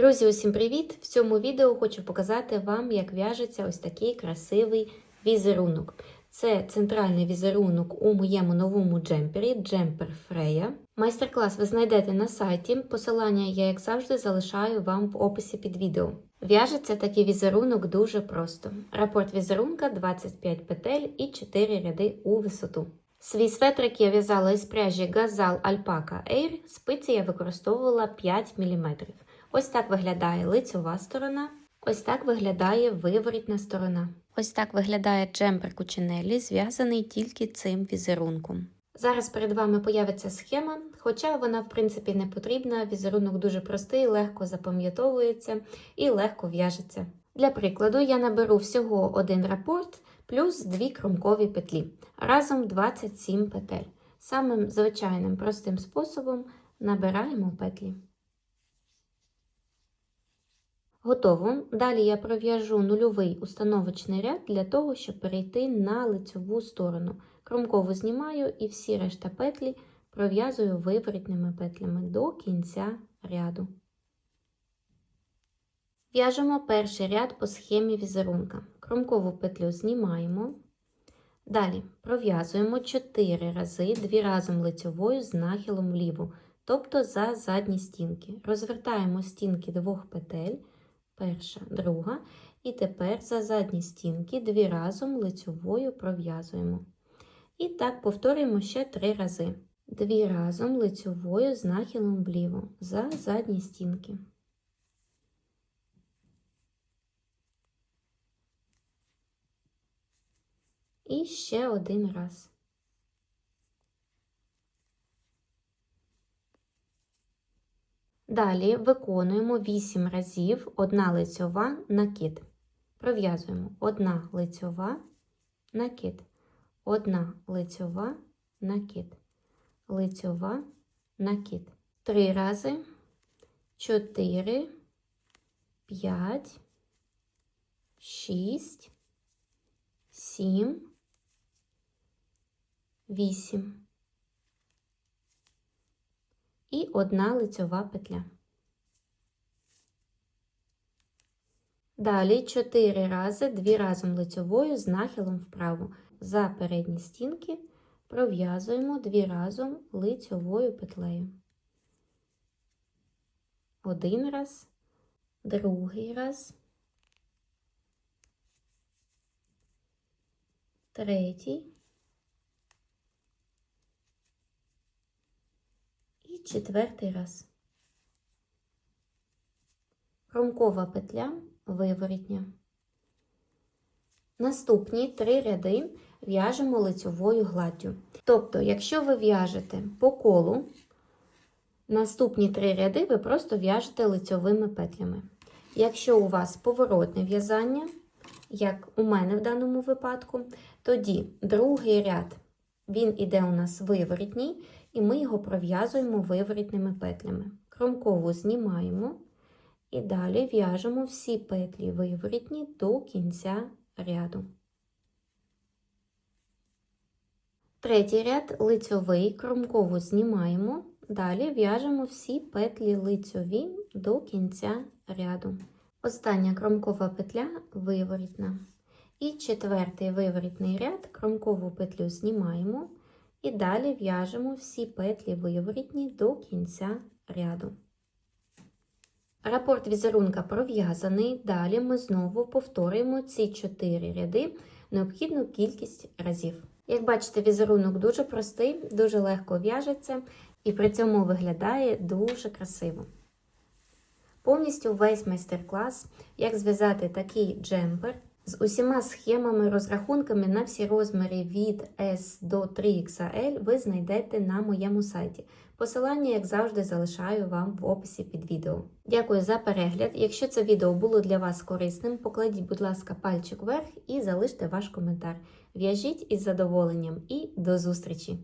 Друзі, усім привіт! В цьому відео хочу показати вам, як в'яжеться ось такий красивий візерунок. Це центральний візерунок у моєму новому джемпері джемпер Freya. Майстер-клас ви знайдете на сайті. Посилання я, як завжди, залишаю вам в описі під відео. В'яжеться такий візерунок дуже просто. Рапорт візерунка 25 петель і 4 ряди у висоту. Свій светрик я в'язала із пряжі Gazal Alpaca Air, спиці я використовувала 5 мм. Ось так виглядає лицьова сторона, ось так виглядає виворітна сторона. Ось так виглядає джемпер кучинелі, зв'язаний тільки цим візерунком. Зараз перед вами появиться схема, хоча вона в принципі не потрібна. Візерунок дуже простий, легко запам'ятовується і легко в'яжеться. Для прикладу, я наберу всього один рапорт плюс дві кромкові петлі, разом 27 петель. Самим звичайним простим способом набираємо петлі. Готово. Далі я пров'яжу нульовий установочний ряд для того, щоб перейти на лицьову сторону. Кромкову знімаю і всі решта петлі пров'язую виворітними петлями до кінця ряду. В'яжемо перший ряд по схемі візерунка. Кромкову петлю знімаємо. Далі пров'язуємо 4 рази, 2 разом лицьовою з нахилом вліво, тобто за задні стінки. Розвертаємо стінки двох петель перша, друга. І тепер за задні стінки дві разом лицьовою пров'язуємо. І так повторюємо ще три рази. Дві разом лицьовою з нахилом вліво за задні стінки. І ще один раз. Далі виконуємо 8 разів одна лицьова накид. Пров'язуємо. Одна лицьова накид, одна лицьова накид, лицьова накид. Три рази, 4, 5, 6, 7, 8 і одна лицьова петля. Далі 4 рази, 2 разом лицьовою з нахилом вправо. За передні стінки пров'язуємо 2 разом лицьовою петлею. Один раз, другий раз, третій. Четвертий раз. Кромкова петля виворітня. Наступні три ряди в'яжемо лицьовою гладдю. Тобто, якщо ви в'яжете по колу, наступні три ряди ви просто в'яжете лицьовими петлями. Якщо у вас поворотне в'язання, як у мене в даному випадку, тоді другий ряд він іде у нас виворітній, і ми його пров'язуємо виворітними петлями. Кромкову знімаємо і далі в'яжемо всі петлі виворітні до кінця ряду. Третій ряд лицьовий, кромкову знімаємо, далі в'яжемо всі петлі лицьові до кінця ряду. Остання кромкова петля виворітна. І четвертий виворітний ряд, кромкову петлю знімаємо і далі в'яжемо всі петлі виворітні до кінця ряду. Рапорт візерунка пров'язаний. Далі ми знову повторюємо ці 4 ряди необхідну кількість разів. Як бачите, візерунок дуже простий, дуже легко в'яжеться і при цьому виглядає дуже красиво. Повністю весь майстер-клас, як зв'язати такий джемпер з усіма схемами, розрахунками на всі розміри від S до 3XL ви знайдете на моєму сайті. Посилання, як завжди, залишаю вам в описі під відео. Дякую за перегляд. Якщо це відео було для вас корисним, покладіть, будь ласка, пальчик вверх і залиште ваш коментар. В'яжіть із задоволенням і до зустрічі!